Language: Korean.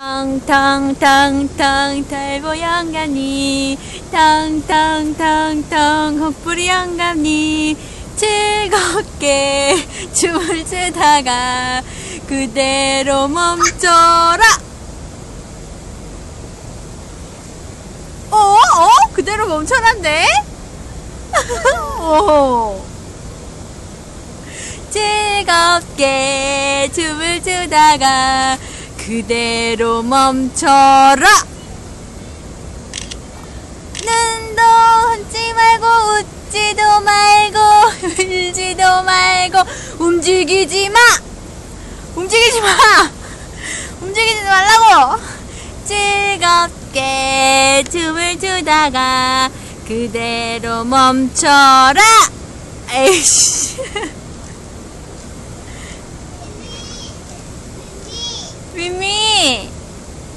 탕탕탕탕 달고양가니 탕탕탕탕 헛부리 영감니 즐겁게 춤을 추다가 그대로 멈춰라 어? 어? 그대로 멈춰란데? 오. 즐겁게 춤을 추다가 그대로 멈춰라. 눈도 흔지 말고 웃지도 말고 울지도 말고 움직이지 마. 움직이지 마. 움직이지 말라고. 즐겁게 춤을 추다가 그대로 멈춰라. 에이씨